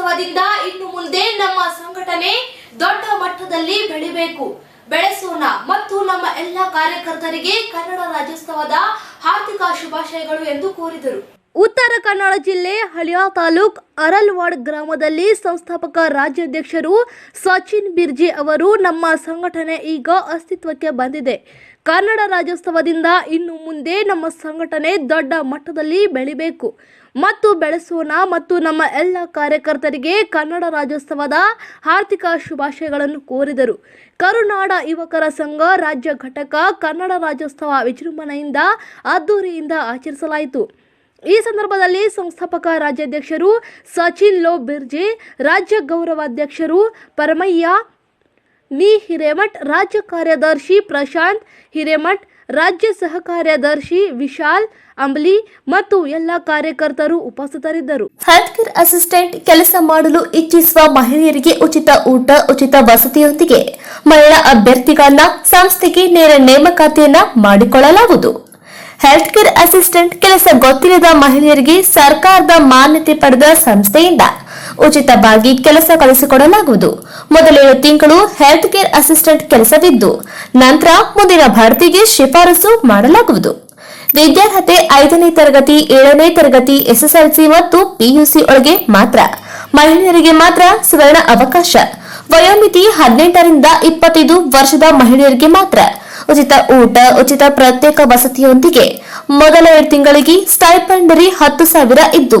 ವಾರ್ಷಿಕೋತ್ಸವದಿಂದ ಇನ್ನು ಮುಂದೆ ನಮ್ಮ ಸಂಘಟನೆ ದೊಡ್ಡ ಮಟ್ಟದಲ್ಲಿ ಬೆಳಿಬೇಕು. ಬೆಳೆಸೋಣ. ಮತ್ತು ನಮ್ಮ ಎಲ್ಲ ಕಾರ್ಯಕರ್ತರಿಗೆ ಕನ್ನಡ ರಾಜ್ಯೋತ್ಸವದ ಹಾರ್ದಿಕ ಶುಭಾಶಯಗಳು ಎಂದು ಕೋರಿದರು. ಉತ್ತರ ಕನ್ನಡ ಜಿಲ್ಲೆ ಹಳಿಯ ತಾಲೂಕ್ ಅರಲ್ವಾಡ್ ಗ್ರಾಮದಲ್ಲಿ ಸಂಸ್ಥಾಪಕ ರಾಜ್ಯಾಧ್ಯಕ್ಷರು ಸಚಿನ್ ಬಿರ್ಜಿ ಅವರು ನಮ್ಮ ಸಂಘಟನೆ ಈಗ ಅಸ್ತಿತ್ವಕ್ಕೆ ಬಂದಿದೆ. ಕನ್ನಡ ರಾಜ್ಯೋತ್ಸವದಿಂದ ಇನ್ನು ಮುಂದೆ ನಮ್ಮ ಸಂಘಟನೆ ದೊಡ್ಡ ಮಟ್ಟದಲ್ಲಿ ಬೆಳಿಬೇಕು. ಮತ್ತು ಬೆಳೆಸೋಣ ಮತ್ತು ನಮ್ಮ ಎಲ್ಲ ಕಾರ್ಯಕರ್ತರಿಗೆ ಕನ್ನಡ ರಾಜ್ಯೋತ್ಸವದ ಆರ್ಥಿಕ ಶುಭಾಶಯಗಳನ್ನು ಕೋರಿದರು. ಕರುನಾಡ ಯುವಕರ ಸಂಘ ರಾಜ್ಯ ಘಟಕ ಕನ್ನಡ ರಾಜ್ಯೋತ್ಸವ ವಿಜೃಂಭಣೆಯಿಂದ ಅದ್ದೂರಿಯಿಂದ ಆಚರಿಸಲಾಯಿತು. ಈ ಸಂದರ್ಭದಲ್ಲಿ ಸಂಸ್ಥಾಪಕ ರಾಜ್ಯಾಧ್ಯಕ್ಷರು ಸಚಿನ್ ಲೋ ಬಿರ್ಜೆ, ರಾಜ್ಯ ಗೌರವಾಧ್ಯಕ್ಷರು ಪರಮಯ್ಯ, ನಿ ಹಿರೇಮಠ್, ರಾಜ್ಯ ಕಾರ್ಯದರ್ಶಿ ಪ್ರಶಾಂತ್ ಹಿರೇಮಠ್ ರಾಜ್ಯ ಸಹ ಕಾರ್ಯದರ್ಶಿ ವಿಶಾಲ್, ಅಂಬ್ಲಿ ಮತ್ತು ಎಲ್ಲ ಕಾರ್ಯಕರ್ತರು ಉಪಸ್ಥಿತರಿದ್ದರು. ಹೆಲ್ತ್ ಕೇರ್ ಅಸಿಸ್ಟೆಂಟ್ ಕೆಲಸ ಮಾಡಲು ಇಚ್ಛಿಸುವ ಮಹಿಳೆಯರಿಗೆ ಉಚಿತ ಊಟ, ಉಚಿತ ವಸತಿಯೊಂದಿಗೆ ಮಹಿಳಾ ಅಭ್ಯರ್ಥಿಗಳನ್ನ ಸಂಸ್ಥೆಗೆ ನೇರ ನೇಮಕಾತಿಯನ್ನ ಮಾಡಿಕೊಳ್ಳಲಾಗುವುದು. ಹೆಲ್ತ್ ಕೇರ್ ಅಸಿಸ್ಟೆಂಟ್ ಕೆಲಸ ಗೊತ್ತಿಲ್ಲದ ಮಹಿಳೆಯರಿಗೆ ಸರ್ಕಾರದ ಮಾನ್ಯತೆ ಪಡೆದ ಸಂಸ್ಥೆಯಿಂದ ಉಚಿತವಾಗಿ ಕೆಲಸ ಕಲಿಸಿಕೊಡಲಾಗುವುದು. ಮೊದಲೇಳು ತಿಂಗಳು ಹೆಲ್ತ್ ಕೇರ್ ಅಸಿಸ್ಟೆಂಟ್ ಕೆಲಸವಿದ್ದು, ನಂತರ ಮುಂದಿನ ಭರ್ತಿಗೆ ಶಿಫಾರಸು ಮಾಡಲಾಗುವುದು. ವಿದ್ಯಾರ್ಹತೆ ಐದನೇ ತರಗತಿ, ಏಳನೇ ತರಗತಿ, ಎಸ್ಎಸ್ಎಲ್ಸಿ ಮತ್ತು ಪಿಯುಸಿ ಒಳಗೆ ಮಾತ್ರ. ಮಹಿಳೆಯರಿಗೆ ಮಾತ್ರ ಸುವರ್ಣ ಅವಕಾಶ. ವಯೋಮಿತಿ ಹದಿನೆಂಟರಿಂದ ಇಪ್ಪತ್ತೈದು ವರ್ಷದ ಮಹಿಳೆಯರಿಗೆ ಮಾತ್ರ. ಉಚಿತ ಊಟ, ಉಚಿತ ಪ್ರತ್ಯೇಕ ವಸತಿಯೊಂದಿಗೆ. ಮೊದಲ ಎರಡು ತಿಂಗಳಿಗೆ ಸ್ಟೈಪಂಡರಿ ಹತ್ತು ಸಾವಿರ ಇದ್ದು